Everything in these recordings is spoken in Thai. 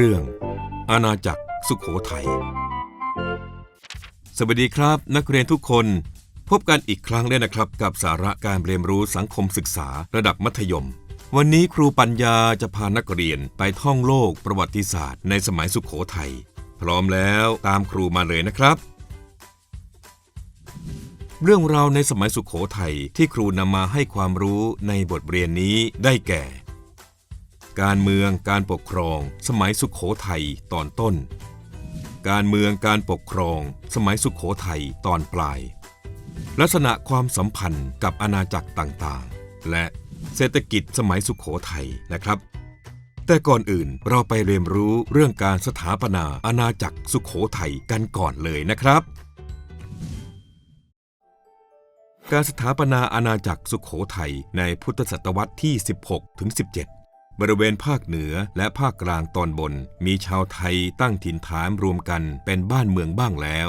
เรื่อง อาณาจักรสุขโขทัย สวัสดีครับ นักเรียนทุกคน พบกันอีกครั้งเลยนะครับ กับสาระการเรียนรู้สังคมศึกษาระดับมัธยม วันนี้ครูปัญญาจะพานักเรียนไปท่องโลกประวัติศาสตร์ในสมัยสุขโขทัย พร้อมแล้วตามครูมาเลยนะครับ เรื่องราวในสมัยสุขโขทัยที่ครูนำมาให้ความรู้ในบทเรียนนี้ได้แก่ การเมืองการปกครอง สมัยสุขโขทัยตอนต้น การเมืองการปกครอง สมัยสุขโขทัยตอนปลาย ลักษณะความสัมพันธ์กับอาณาจักรต่างๆ และเศรษฐกิจสมัยสุขโขทัยนะครับ แต่ก่อนอื่นเราไปเรียนรู้เรื่องการสถาปนาอาณาจักรสุขโขทัยกันก่อนเลยนะครับการสถาปนาอาณาจักรสุขโขทัยในพุทธศตวรรษที่ 16 ถึง 17 บริเวณภาคเหนือและภาคกลางตอนบน มีชาวไทยตั้งถิ่นฐานรวมกันเป็นบ้านเมืองบ้างแล้ว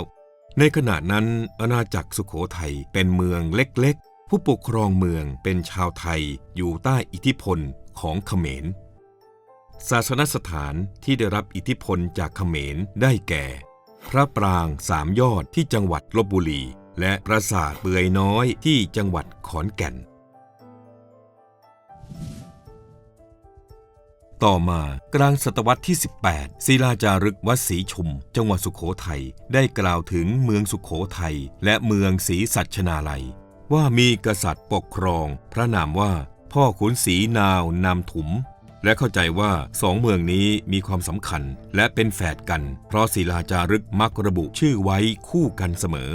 ในขณะนั้นอาณาจักรสุขโขทัยเป็นเมืองเล็กๆ ผู้ปกครองเมืองเป็นชาวไทยอยู่ใต้อิทธิพลของเขมร ศาสนสถานที่ได้รับอิทธิพลจากเขมรได้แก่ พระปรางสามยอดที่จังหวัดลบบุรี และปราสาทเปือยน้อยที่จังหวัดขอนแก่น ต่อมากลางศตวรรษที่ 18 ศิลาจารึกวัดศรีชุม จังหวัดสุขโขทัยได้กล่าวถึงเมืองสุขโขทัยและเมืองศรีสัชนาลัย ว่ามีกษัตริย์ปกครอง พระนามว่า พ่อขุนศรีนาวนามถุม และเข้าใจว่าสองเมืองนี้มีความสำคัญและเป็นแฝดกัน เพราะศิลาจารึกมักระบุชื่อไว้คู่กันเสมอ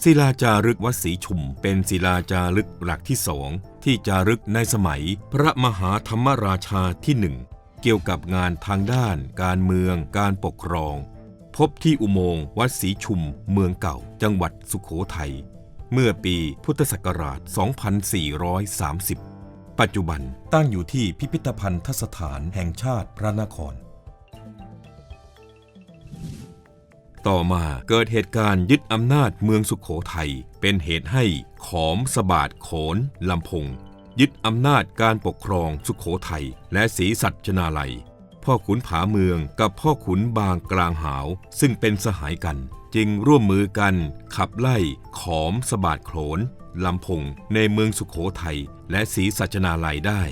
ศิลาจารึกวัดศรีชุม เป็นศิลาจารึกหลักที่สองที่จารึกในสมัยพระมหาธรรมราชาที่หนึ่งเกี่ยวกับงานทางด้าน การเมือง การปกครอง พบที่อุโมงค์วัดศรีชุม เมืองเก่า จังหวัดสุขโขทัยเมื่อปีพุทธศักราช 2430 ปัจจุบันตั้งอยู่ที่พิพิธภัณฑสถานแห่งชาติพระนคร ต่อมาเกิดเหตุการณ์ยึดอำนาจเมืองสุขโขทัยเป็นเหตุให้ขอมสบาดโขนลำพง ยึดอำนาจการปกครองสุขโขทัยและศรีสัชนาลัย พ่อขุนผาเมืองกับพ่อขุนบางกลางหาว ซึ่งเป็นสหายกัน จึงร่วมมือกันขับไล่ขอมสบาดโขนลำพงในเมืองสุขโขทัยและศรีสัชนาลัยได้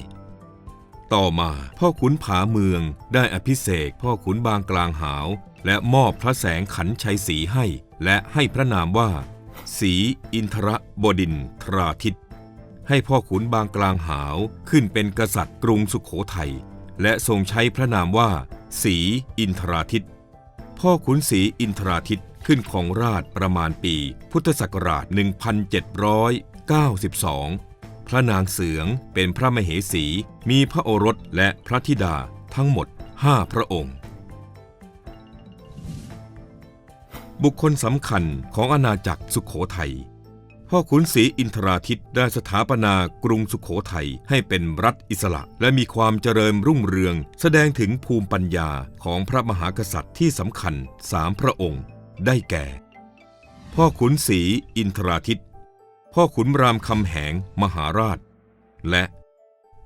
ต่อมาพ่อขุนผาเมืองได้อภิเษกพ่อขุนบางกลางหาว และมอบพระแสงขันชัยศรีให้ และให้พระนามว่าศรีอินทรบดินทราทิต ให้พ่อขุนบางกลางหาวขึ้นเป็นกษัตริย์กรุงสุขโขทัย และทรงใช้พระนามว่าศรีอินทราทิต พ่อขุนศรีอินทราทิตขึ้นของราชประมาณปี พุทธศักราช 1792 พระนางเสืองเป็นพระมเหสี มีพระโอรสและพระธิดาทั้งหมด 5 พระองค์ บุคคลสำคัญของอาณาจักรสุขโขทัย พ่อขุนศรีอินทราทิตได้สถาปนากรุงสุขโขทัยให้เป็นรัฐอิสระ และมีความเจริญรุ่งเรือง แสดงถึงภูมิปัญญาของพระมหากษัตริย์ที่สำคัญสามพระองค์ ได้แก่ พ่อขุนศรีอินทราทิต พ่อขุนรามคำแหงมหาราช และ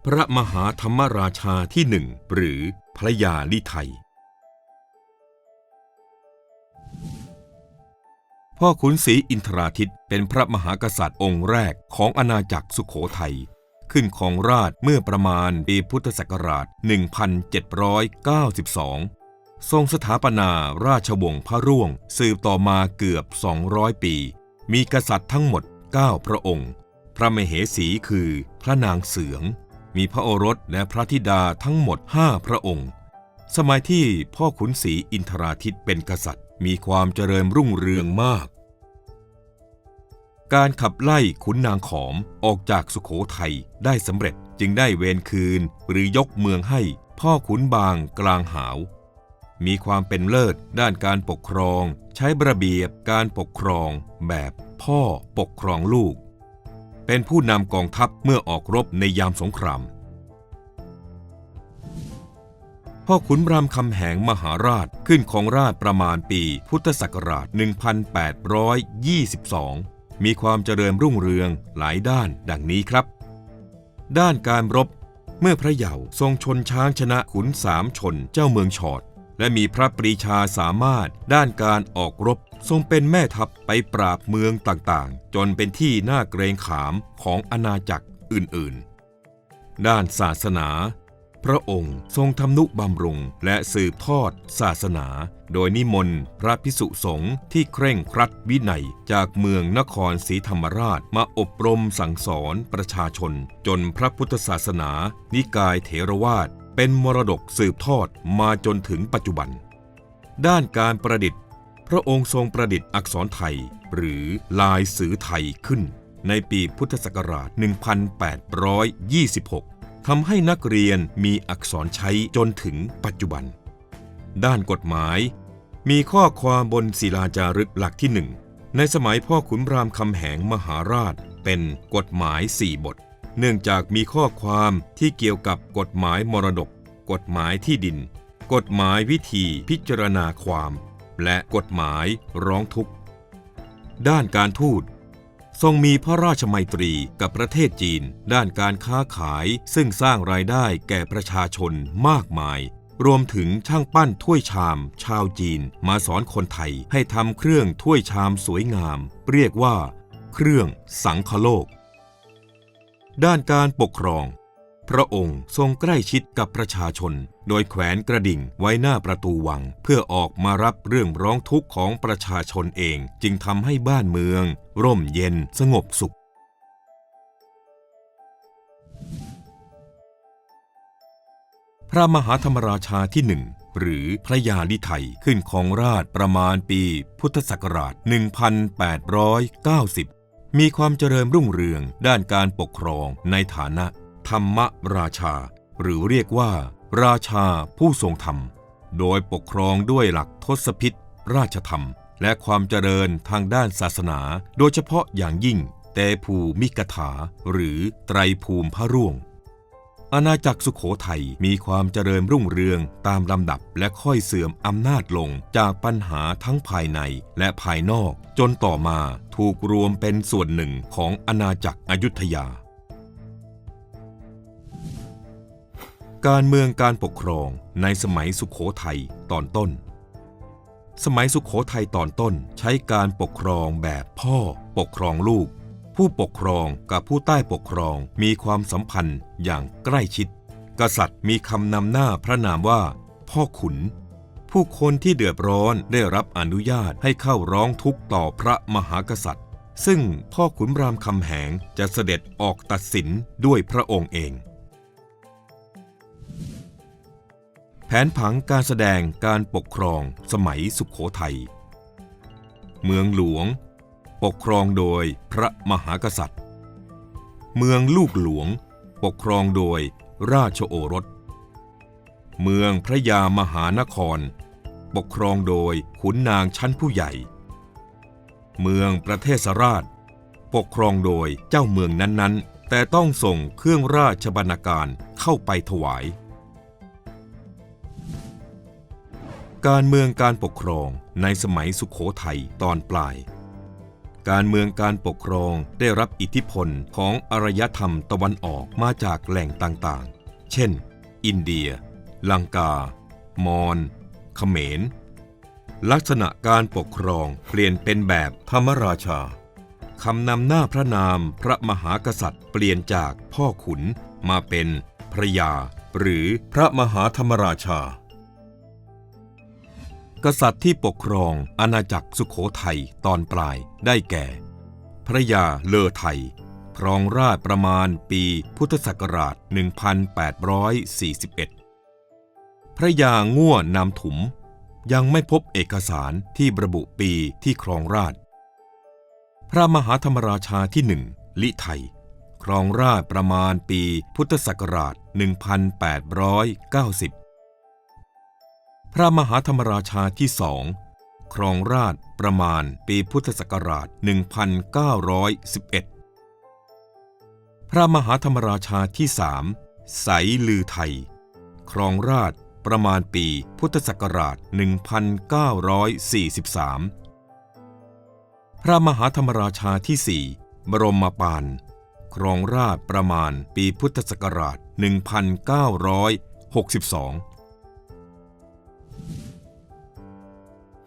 พระมหาธรรมราชาที่หนึ่งหรือพระยาลิไทย พ่อขุนศรีอินทราทิตเป็นพระมหากษัตริย์องค์แรกของอาณาจักรสุขโขทัย ขึ้นของราชเมื่อประมาณปีพุทธศักราช 1792 ทรงสถาปนาราชวงศ์พระร่วง สืบต่อมาเกือบ 200 ปี มีกษัตริย์ทั้งหมด 9 พระองค์ พระมเหสีคือพระนางเสือง มีพระโอรสและพระธิดาทั้งหมด 5 พระองค์ สมัยที่พ่อขุนศรีอินทราทิตเป็นกษัตริย์ มีความเจริญรุ่งเรืองมาก การขับไล่ขุนนางขอมออกจากสุขโขทัยได้สำเร็จจึงได้เวรคืนหรือยกเมืองให้พ่อขุนบางกลางหาว มีความเป็นเลิศด้านการปกครอง ใช้ระเบียบการปกครองแบบพ่อปกครองลูก เป็นผู้นำกองทัพเมื่อออกรบในยามสงคราม พ่อขุนรามคำแหงมหาราชขึ้นของราชประมาณปีพุทธศักราช 1822 มีความเจริญรุ่งเรืองหลายด้านดังนี้ครับ ด้านการรบ เมื่อพระเยาว์ทรงชนช้างชนะขุนสามชนเจ้าเมืองชอด และมีพระปรีชาสามารถด้านการออกรบ ทรงเป็นแม่ทัพไปปราบเมืองต่างๆ จนเป็นที่น่าเกรงขามของอาณาจักรอื่นๆ ด้านศาสนา พระองค์ทรงทำนุบำรุงและสืบทอดศาสนา โดยนิมนต์พระพิสุสงฆ์ที่เคร่งครัดวินัยจากเมืองนครศรีธรรมราชมาอบรมสั่งสอนประชาชน จนพระพุทธศาสนา นิกายเถรวาทเป็นมรดกสืบทอดมาจนถึงปัจจุบัน ด้านการประดิษฐ์ พระองค์ทรงประดิษฐ์อักษรไทย หรือลายสือไทยขึ้น ในปีพุทธศักราช 1826 ทำให้นักเรียนมีอักษรใช้จนถึงปัจจุบัน ด้านกฎหมาย มีข้อความบนศิลาจารึกหลักที่หนึ่งในสมัยพ่อขุนรามคำแหงมหาราช เป็นกฎหมายสี่บท เนื่องจากมีข้อความที่เกี่ยวกับกฎหมายมรดก กฎหมายที่ดิน กฎหมายวิธีพิจารณาความ และกฎหมายร้องทุกข์ ด้านการทูต ทรงมีพระราชมัยตรีกับประเทศจีน ด้านการค้าขายซึ่งสร้างรายได้แก่ประชาชนมากมาย รวมถึงช่างปั้นถ้วยชาม ชาวจีน มาสอนคนไทยให้ทำเครื่องถ้วยชามสวยงาม เรียกว่า เครื่องสังคโลก ด้านการปกครอง พระองค์ทรงใกล้ชิดกับประชาชน โดยแขวนกระดิ่งไว้หน้าประตูวัง เพื่อออกมารับเรื่องร้องทุกข์ของประชาชนเองจึงทำให้บ้านเมือง ร่มเย็นสงบสุข พระมหาธรรมราชาที่หนึ่งหรือพระยาลิไทยขึ้นของราชประมาณปี พุทธศักราช 1890 มีความเจริญรุ่งเรืองด้านการปกครองในฐานะ ธรรมราชา หรือเรียกว่า ราชาผู้ทรงธรรม โดยปกครองด้วยหลักทศพิษ ราชธรรม และความเจริญทางด้านศาสนา โดยเฉพาะอย่างยิ่งเตภูมิกถา หรือไตรภูมิพระร่วง อาณาจักรสุขโขทัยมีความเจริญรุ่งเรืองตามลำดับและค่อยเสื่อมอำนาจลงจากปัญหาทั้งภายในและภายนอก จนต่อมาถูกรวมเป็นส่วนหนึ่งของอาณาจักรอยุธยา การเมืองการปกครองในสมัยสุขโขทัยตอนต้น สมัยสุขโขทัยตอนต้นใช้การปกครองแบบพ่อปกครองลูก ผู้ปกครองกับผู้ใต้ปกครองมีความสัมพันธ์อย่างใกล้ชิด กษัตริย์มีคำนำหน้าพระนามว่า พ่อขุน ผู้คนที่เดือดร้อนได้รับอนุญาตให้เข้าร้องทุกข์ต่อพระมหากษัตริย์ ซึ่งพ่อขุนรามคำแหงจะเสด็จออกตัดสินด้วยพระองค์เอง นผังการแสดงการปกครองสมัยสุขโขทัย เมืองหลวง ปกครองโดยพระมหากษัตริย์ เมืองลูกหลวง ปกครองโดยราชโอรส เมืองพระยามหานคร ปกครองโดยขุนนางชั้นผู้ใหญ่ เมืองประเทศราช ปกครองโดยเจ้าเมืองนั้นๆ แต่ต้องส่งเครื่องราชบรรณาการเข้าไปถวาย การเมืองการปกครองในสมัยสุขโขทัยตอนปลาย การเมืองการปกครองได้รับอิทธิพลของอารยธรรมตะวันออกมาจากแหล่งต่างๆ เช่น อินเดีย ลังกา มอญเขมร ลักษณะการปกครองเปลี่ยนเป็นแบบธรรมราชาคำนำหน้าพระนามพระมหากษัตริย์เปลี่ยนจากพ่อขุนมาเป็นพระยา หรือพระมหาธรรมราชา กษัตริย์ที่ปกครองอาณาจักรสุขโขทัยตอนปลายได้แก่ พระยาเลอไทยครองราชประมาณปีพุทธศักราช 1841 พระยาง่วนามถุม ยังไม่พบเอกสารที่ระบุปีที่ครองราช พระมหาธรรมราชาที่หนึ่งลิไทย ครองราชประมาณปีพุทธศักราช 1890 พระมหาธรรมราชาที่สองครองราชประมาณปีพุทธศักราช 1911 พระมหาธรรมราชาที่สามไสลือไทย ครองราชประมาณปีพุทธศักราช 1943 พระมหาธรรมราชาที่สี่บรมปานครองราชประมาณปีพุทธศักราช 1962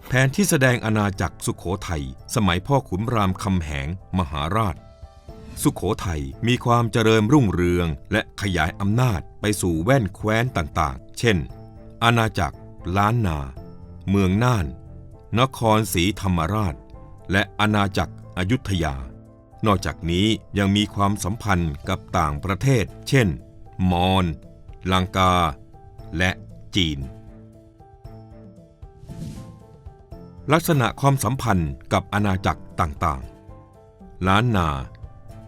แผนที่แสดงอาณาจักรสุขโขทัยสมัยพ่อขุนรามคำแหงมหาราช สุขโขทัยมีความเจริญรุ่งเรือง และขยายอำนาจไปสู่แว่นแคว้นต่างๆ เช่น อาณาจักร ล้านนา เมืองน่าน นครศรีธรรมราช และอาณาจักรอยุธยา นอกจากนี้ยังมีความสัมพันธ์กับต่างประเทศ เช่น มอญลังกา และจีน ลักษณะความสัมพันธ์กับอาณาจักรต่างๆ ล้านนา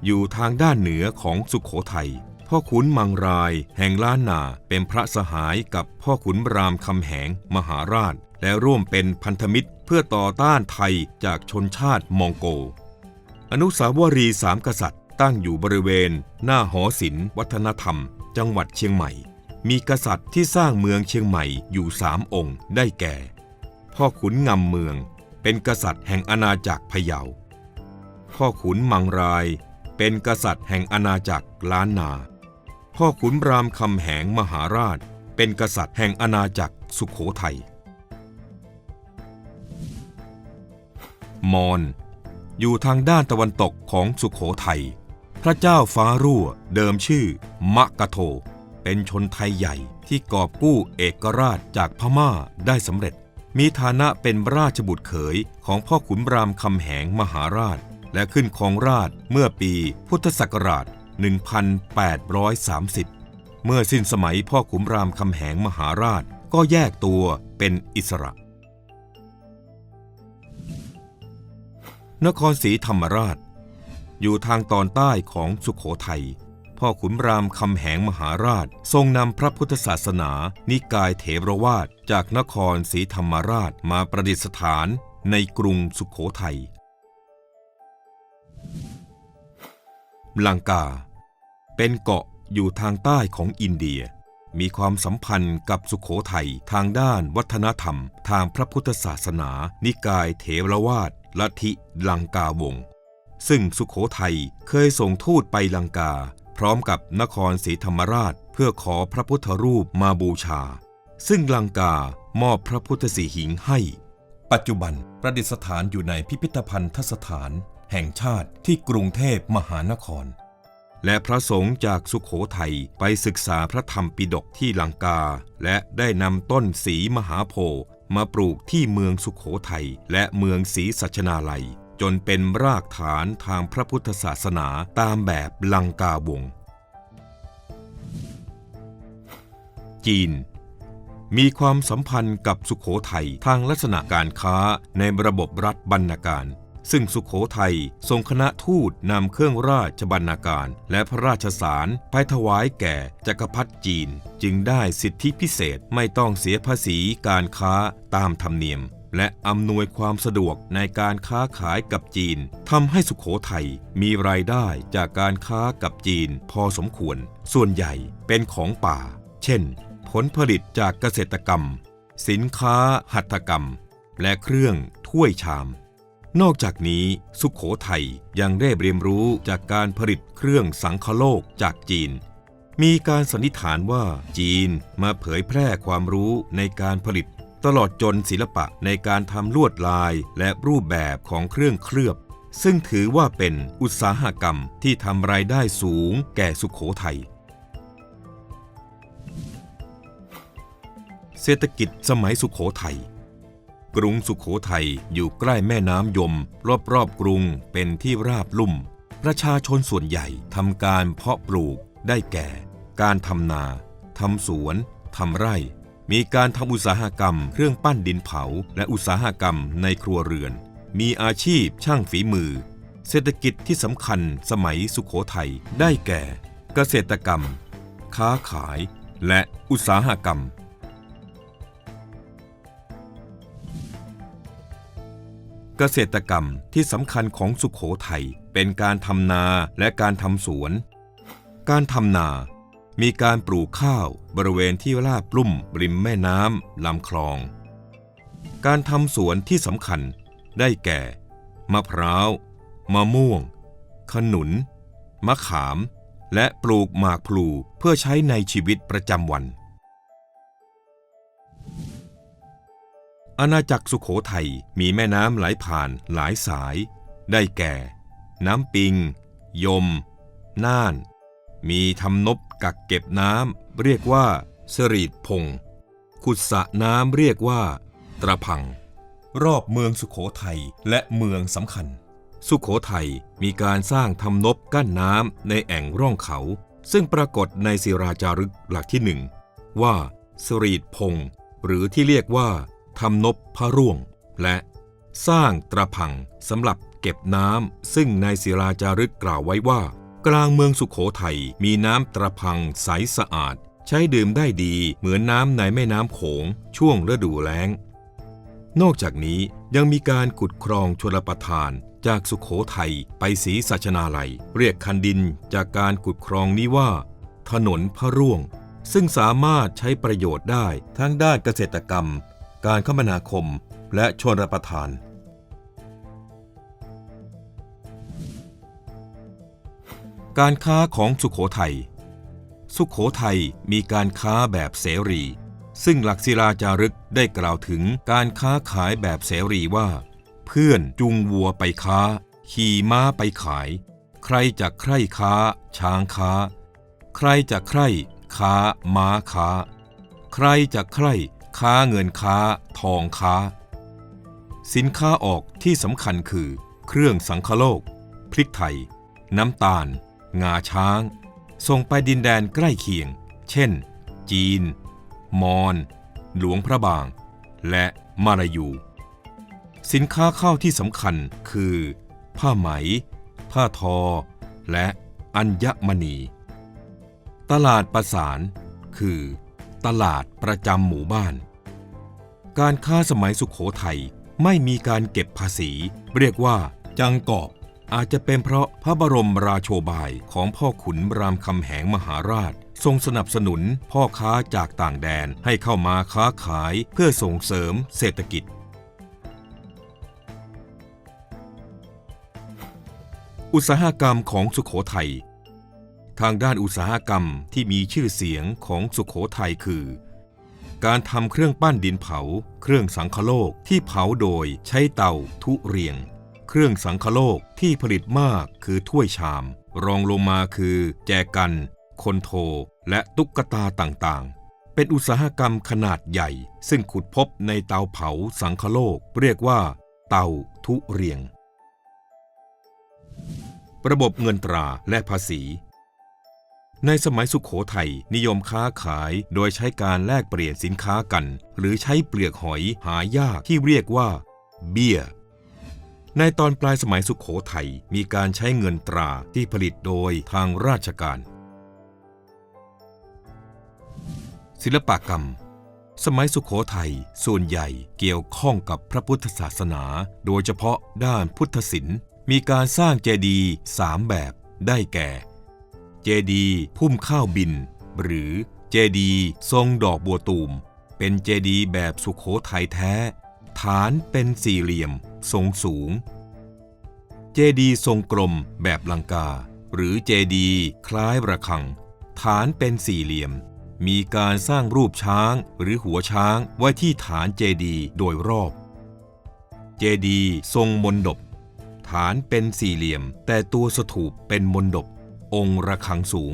อยู่ทางด้านเหนือของสุขโขทัย พ่อขุนมังรายแห่งล้านนาเป็นพระสหายกับพ่อขุนรามคำแหงมหาราช และร่วมเป็นพันธมิตรเพื่อต่อต้านไทยจากชนชาติมองโก อนุสาวรีย์สามกษัตริย์ตั้งอยู่บริเวณ หน้าหอศิลป์วัฒนธรรม จังหวัดเชียงใหม่ มีกษัตริย์ที่สร้างเมืองเชียงใหม่อยู่สามองค์ได้แก่ พ่อขุนงำเมือง เป็นกษัตริย์แห่งอาณาจักรพะเยา พ่อขุนมังราย เป็นกษัตริย์แห่งอาณาจักรล้านนา พ่อขุนรามคำแหงมหาราช เป็นกษัตริย์แห่งอาณาจักรสุขโขทัย มอญอยู่ทางด้านตะวันตกของสุขโขทัย พระเจ้าฟ้ารั่วเดิมชื่อ มะกะโท เป็นชนไทยใหญ่ที่กอบกู้เอกราชจากพม่าได้สำเร็จ มีฐานะเป็นราชบุตรเขยของพ่อขุนรามคำแหงมหาราช และขึ้นครองราชเมื่อปีพุทธศักราช 1830 เมื่อสิ้นสมัยพ่อขุนรามคำแหงมหาราชก็แยกตัวเป็นอิสระ นครศรีธรรมราช อยู่ทางตอนใต้ของสุขโขทัย พ่อขุนรามคำแหงมหาราช ทรงนำพระพุทธศาสนา นิกายเถรวาทจากนครศรีธรรมราชมาประดิษฐานในกรุงสุขโขทัยลังกา เป็นเกาะอยู่ทางใต้ของอินเดีย มีความสัมพันธ์กับสุขโขทัยทางด้านวัฒนธรรม ทางพระพุทธศาสนา นิกายเถรวาทลัทธิลังกาวง ซึ่งสุขโขทัยเคยส่งทูตไปลังกา พร้อมกับนครศรีธรรมราชเพื่อขอพระพุทธรูปมาบูชา ซึ่งลังกามอบพระพุทธสีหิงให้ ปัจจุบันประดิษฐานอยู่ในพิพิธภัณฑสถาน แห่งชาติที่กรุงเทพมหานคร และพระสงฆ์จากสุขโขทัยไปศึกษาพระธรรมปิฎกที่ลังกา และได้นำต้นสีมหาโพธิ์มาปลูกที่เมืองสุขโขทัยและเมืองศรีสัชนาลัย จนเป็นรากฐานทางพระพุทธศาสนาตามแบบลังกาวง จีน มีความสัมพันธ์กับสุขโขทัยทางลักษณะการค้าในระบบรัฐบรรณาการ ซึ่งสุขโขทัยทรงคณะทูตนำเครื่องราชบรรณาการ และพระราชสารไปถวายแก่จักรพรรดิจีน จึงได้สิทธิพิเศษไม่ต้องเสียภาษีการค้าตามธรรมเนียม และอำนวยความสะดวกในการค้าขายกับจีนทำให้สุขโขทัยมีรายได้จากการค้ากับจีนพอสมควร ส่วนใหญ่เป็นของป่า เช่น ผลผลิตจากเกษตรกรรม สินค้าหัตถกรรม และเครื่องถ้วยชาม นอกจากนี้สุขโขทัยยังได้เรียนรู้จากการผลิตเครื่องสังคโลกจากจีนมีการสันนิษฐานว่าจีนมาเผยแพร่ความรู้ในการผลิต ตลอดจนศิลปะในการทำลวดลายและรูปแบบของเครื่องเคลือบ ซึ่งถือว่าเป็นอุตสาหกรรมที่ทำรายได้สูงแก่สุขโขทัยเศรษฐกิจสมัยสุขโขทัยกรุงสุขโขทัยอยู่ใกล้แม่น้ำยม รอบๆกรุงเป็นที่ราบลุ่ม ประชาชนส่วนใหญ่ทำการเพาะปลูกได้แก่ การทำนาทำสวนทำไร่ มีการทำอุตสาหกรรมเครื่องปั้นดินเผา และอุตสาหกรรมในครัวเรือน มีอาชีพช่างฝีมือ เศรษฐกิจที่สำคัญสมัยสุขโขทัยได้แก่ เกษตรกรรม ค้าขาย และอุตสาหกรรม เกษตรกรรมที่สำคัญของสุขโขทัยเป็นการทำนาและการทำสวน การทำนา มีการปลูกข้าวบริเวณที่ราบลุ่มริมแม่น้ำลำคลอง การทำสวนที่สำคัญได้แก่ มะพร้าว มะม่วง ขนุน มะขาม และปลูกหมากพลูเพื่อใช้ในชีวิตประจำวัน อาณาจักรสุขโขทัยมีแม่น้ำไหลผ่านหลายสาย ได้แก่ น้ำปิง ยม น่าน มีทำนบกักเก็บน้ำเรียกว่าสรีดพง ขุดสระน้ำเรียกว่า ตระพัง รอบเมืองสุขโขทัยและเมืองสำคัญ สุขโขทัยมีการสร้างทำนบกั้นน้ำในแอ่งร่องเขา ซึ่งปรากฏในศิราจารึกหลักที่หนึ่งว่าสรีดพง หรือที่เรียกว่าทำนบพระร่วง และสร้างตระพังสำหรับเก็บน้ำซึ่งในศิราจารึกกล่าวไว้ว่า กลางเมืองสุขโขทัยมีน้ำตระพังใสสะอาด ใช้ดื่มได้ดีเหมือนน้ำในแม่น้ำโขงช่วงฤดูแล้ง นอกจากนี้ยังมีการขุดครองชลประทานจากสุขโขทัยไปศรีสัชนาลัย เรียกคันดินจากการขุดครองนี้ว่า ถนนพระร่วง ซึ่งสามารถใช้ประโยชน์ได้ทั้งด้านเกษตรกรรม การคมนาคม และชนประทาน การค้าของสุขโขทัย สุขโขทัยมีการค้าแบบเสรี ซึ่งหลักศิลาจารึกได้กล่าวถึงการค้าขายแบบเสรีว่า เพื่อนจุงวัวไปค้า ขี่ม้าไปขาย ใครจะใคร่ค้า ช้างค้า ใครจะใคร่ค้า ม้าค้า ใครจะใคร่ค้าเงินค้า ทองค้า สินค้าออกที่สำคัญคือ เครื่องสังคโลก พริกไทย น้ำตาล งาช้าง ส่งไปดินแดนใกล้เคียง เช่น จีน มอญหลวงพระบาง และมาลายู สินค้าเข้าที่สำคัญคือ ผ้าไหม ผ้าทอ และอัญมณี ตลาดประสานคือ ตลาดประจำหมู่บ้าน การค้าสมัยสุขโขทัยไม่มีการเก็บภาษี เรียกว่าจังกอบ อาจจะเป็นเพราะพระบรมราโชบายของพ่อขุนรามคำแหงมหาราช ทรงสนับสนุนพ่อค้าจากต่างแดนให้เข้ามาค้าขายเพื่อส่งเสริมเศรษฐกิจ อุตสาหกรรมของสุขโขทัยทางด้านอุตสาหกรรมที่มีชื่อเสียงของสุขโขทัยคือ การทำเครื่องปั้นดินเผา เครื่องสังคโลกที่เผาโดยใช้เตาทุเรียง เครื่องสังคโลกที่ผลิตมากคือถ้วยชาม รองลงมาคือ แจกัน คนโท และตุ๊กตาต่างๆ เป็นอุตสาหกรรมขนาดใหญ่ ซึ่งขุดพบในเตาเผาสังคโลก เรียกว่า เตาทุเรียง ระบบเงินตราและภาษีในสมัยสุขโขทัยนิยมค้าขายโดยใช้การแลกเปลี่ยนสินค้ากัน หรือใช้เปลือกหอยหายากที่เรียกว่า เบี้ย ในตอนปลายสมัยสุขโขทัยมีการใช้เงินตราที่ผลิตโดยทางราชการ ศิลปกรรม สมัยสุขโขทัยส่วนใหญ่เกี่ยวข้องกับพระพุทธศาสนา โดยเฉพาะด้านพุทธศิลป์มีการสร้างเจดีย์สามแบบได้แก่ เจดีย์พุ่มข้าวบิน หรือเจดีย์ทรงดอกบัวตูม เป็นเจดีย์แบบสุขโขทัยแท้ ฐานเป็นสี่เหลี่ยม ทรงสูง เจดีทรงกลมแบบลังกา หรือเจดีคล้ายระฆัง ฐานเป็นสี่เหลี่ยม มีการสร้างรูปช้างหรือหัวช้างไว้ที่ฐานเจดีโดยรอบ เจดีทรงมนดบ ฐานเป็นสี่เหลี่ยม แต่ตัวสถูปเป็นมนดบ องค์ระฆังสูง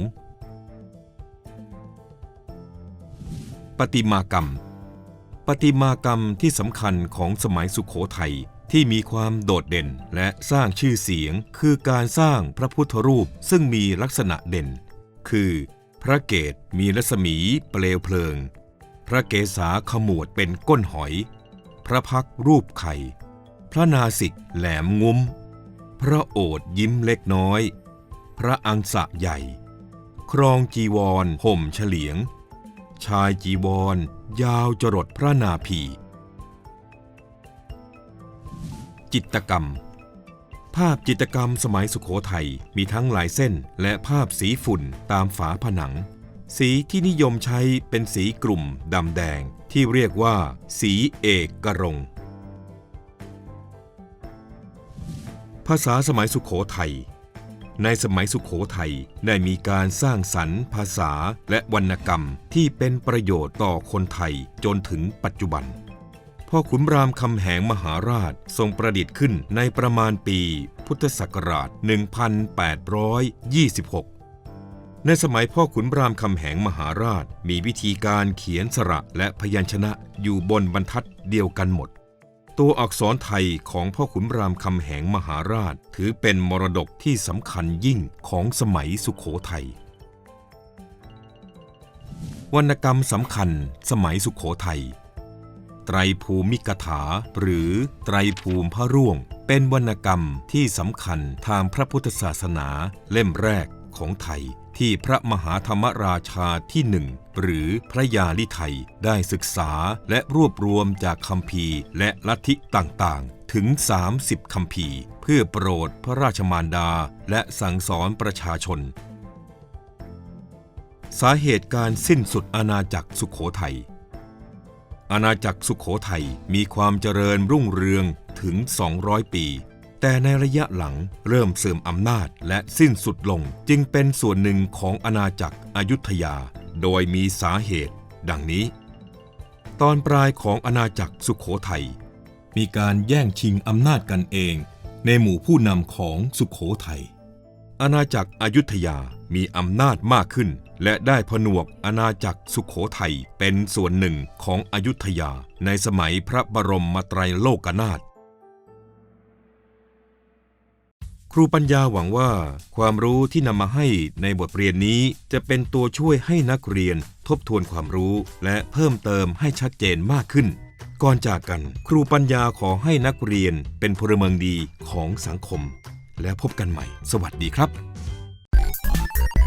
ปฏิมากรรมปฏิมากรรมที่สำคัญของสมัยสุขโขทัย ที่มีความโดดเด่นและสร้างชื่อเสียงคือการสร้างพระพุทธรูปซึ่งมีลักษณะเด่น คือ พระเกศมีรัศมีเปลวเพลิง พระเกศาขมวดเป็นก้นหอย พระพักรูปไข่ พระนาสิกแหลมงุ้ม พระโอษยิ้มเล็กน้อย พระอังสะใหญ่ ครองจีวรห่มเฉลียง ชายจีวรยาวจรดพระนาภี จิตกรรม ภาพจิตรกรรมสมัยสุขโขทัยมีทั้งลายเส้นและภาพสีฝุ่นตามฝาผนัง สีที่นิยมใช้เป็นสีกลุ่มดำแดงที่เรียกว่า สีเอกกรงภาษาสมัยสุขโขทัยในสมัยสุขโขทัยได้มีการสร้างสรรค์ภาษาและวรรณกรรมที่เป็นประโยชน์ต่อคนไทยจนถึงปัจจุบัน พ่อขุนรามคำแหงมหาราชทรงประดิษฐ์ขึ้นในประมาณปี พุทธศักราช 1826 ในสมัยพ่อขุนรามคำแหงมหาราชมีวิธีการเขียนสระและพยัญชนะอยู่บนบรรทัดเดียวกันหมด ตัวอักษรไทยของพ่อขุนรามคำแหงมหาราช ถือเป็นมรดกที่สำคัญยิ่งของสมัยสุขโขทัยวรรณกรรมสำคัญสมัยสุขโขทัย ไตรภูมิกถา หรือไตรภูมิพระร่วง เป็นวรรณกรรมที่สำคัญทางพระพุทธศาสนา เล่มแรกของไทย ที่พระมหาธรรมราชาที่หนึ่งหรือพระยาลิไทยได้ศึกษาและรวบรวมจากคำพีและลัทธิต่างๆ ถึง 30คำพีเพื่อโปรดพระราชมารดาและสั่งสอนประชาชน สาเหตุการสิ้นสุดอาณาจักรสุขโขทัย อาณาจักรสุขโขทัยมีความเจริญรุ่งเรืองถึง 200 ปี แต่ในระยะหลังเริ่มเสื่อมอำนาจและสิ้นสุดลงจึงเป็นส่วนหนึ่งของอาณาจักรอยุธยา โดยมีสาเหตุ ดังนี้ ตอนปลายของอาณาจักรสุขโขทัยมีการแย่งชิงอำนาจกันเอง ในหมู่ผู้นำของสุขโขทัยอาณาจักรอยุธยา มีอำนาจมากขึ้น และได้ผนวกอาณาจักรสุขโขทัยเป็นส่วนหนึ่งของอยุธยาในสมัยพระบรมมไตรโลกนาถครูปัญญาหวังว่าความรู้ที่นำมาให้ในบทเรียนนี้จะเป็นตัวช่วยให้นักเรียนทบทวนความรู้และเพิ่มเติมให้ชัดเจนมากขึ้น ก่อนจากกัน ครูปัญญาขอให้นักเรียนเป็นพลเมืองดีของสังคม แล้วพบกันใหม่ สวัสดีครับ Bye.